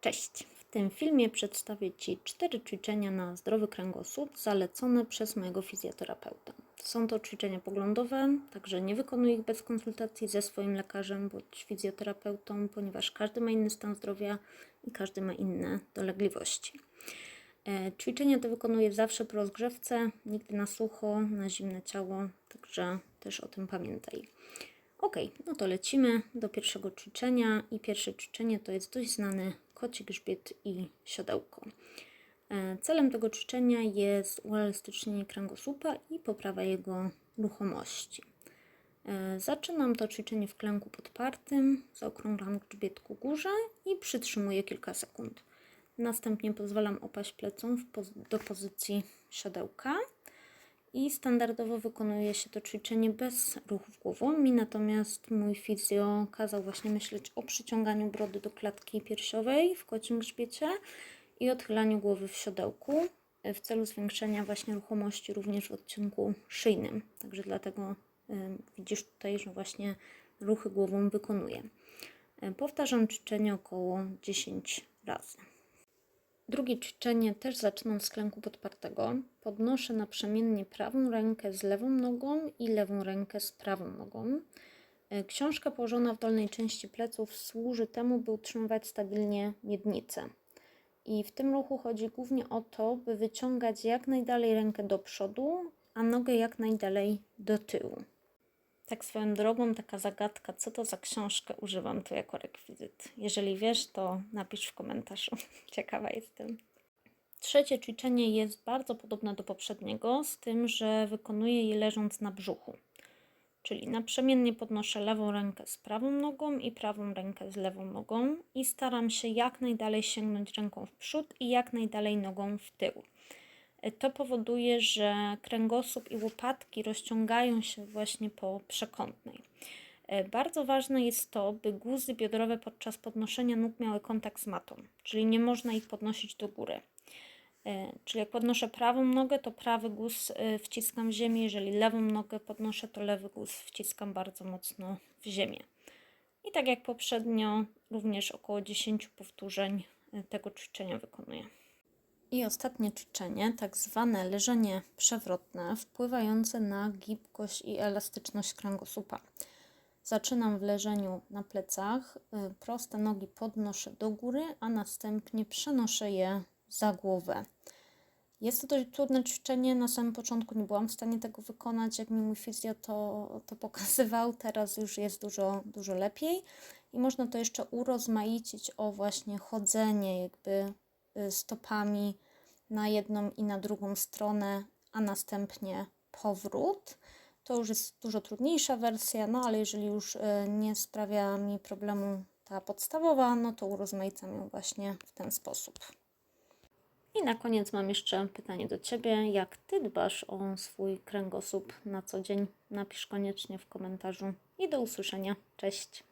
Cześć! W tym filmie przedstawię Ci cztery ćwiczenia na zdrowy kręgosłup zalecone przez mojego fizjoterapeutę. Są to ćwiczenia poglądowe, także nie wykonuj ich bez konsultacji ze swoim lekarzem bądź fizjoterapeutą, ponieważ każdy ma inny stan zdrowia i każdy ma inne dolegliwości. E, Ćwiczenia te wykonuję zawsze po rozgrzewce, nigdy na sucho, na zimne ciało, także też o tym pamiętaj. Ok, no to lecimy do pierwszego ćwiczenia i pierwsze ćwiczenie to jest dość znany koci grzbiet i siodełko. E, Celem tego ćwiczenia jest uelastycznienie kręgosłupa i poprawa jego ruchomości. E, Zaczynam to ćwiczenie w klęku podpartym, zaokrąglam grzbiet ku górze i przytrzymuję kilka sekund. Następnie pozwalam opaść plecą do pozycji siodełka i standardowo wykonuje się to ćwiczenie bez ruchów głową. Mi natomiast mój fizjo kazał właśnie myśleć o przyciąganiu brody do klatki piersiowej w kocim grzbiecie i odchylaniu głowy w siodełku w celu zwiększenia właśnie ruchomości również w odcinku szyjnym. Także dlatego y, widzisz tutaj, że właśnie ruchy głową wykonuję. E, Powtarzam ćwiczenie około 10 razy. Drugie ćwiczenie też zaczynam z klęku podpartego. Podnoszę naprzemiennie prawą rękę z lewą nogą i lewą rękę z prawą nogą. E, Książka położona w dolnej części pleców służy temu, by utrzymywać stabilnie miednicę. I w tym ruchu chodzi głównie o to, by wyciągać jak najdalej rękę do przodu, a nogę jak najdalej do tyłu. Tak swoją drogą, taka zagadka, co to za książkę używam tu jako rekwizyt. Jeżeli wiesz, to napisz w komentarzu. Ciekawa jestem. Trzecie ćwiczenie jest bardzo podobne do poprzedniego, z tym, że wykonuję je leżąc na brzuchu. Czyli naprzemiennie podnoszę lewą rękę z prawą nogą i prawą rękę z lewą nogą i staram się jak najdalej sięgnąć ręką w przód i jak najdalej nogą w tył. To powoduje, że kręgosłup i łopatki rozciągają się właśnie po przekątnej. E, Bardzo ważne jest to, by guzy biodrowe podczas podnoszenia nóg miały kontakt z matą, czyli nie można ich podnosić do góry. E, Czyli jak podnoszę prawą nogę, to prawy guz e, wciskam w ziemię, jeżeli lewą nogę podnoszę, to lewy guz wciskam bardzo mocno w ziemię. I tak jak poprzednio, również około 10 powtórzeń tego ćwiczenia wykonuję. I ostatnie ćwiczenie, tak zwane leżenie przewrotne, wpływające na gibkość i elastyczność kręgosłupa. Zaczynam w leżeniu na plecach, y, proste nogi podnoszę do góry, a następnie przenoszę je za głowę. Jest to dość trudne ćwiczenie. Na samym początku nie byłam w stanie tego wykonać, jak mi mój fizjo to, to pokazywał. Teraz już jest dużo, dużo lepiej i można to jeszcze urozmaicić o właśnie chodzenie, jakby stopami na jedną i na drugą stronę, a następnie powrót. To już jest dużo trudniejsza wersja, no ale jeżeli już y, nie sprawia mi problemu ta podstawowa, no to urozmaicam ją właśnie w ten sposób. I na koniec mam jeszcze pytanie do Ciebie. Jak Ty dbasz o swój kręgosłup na co dzień? Napisz koniecznie w komentarzu i do usłyszenia. Cześć!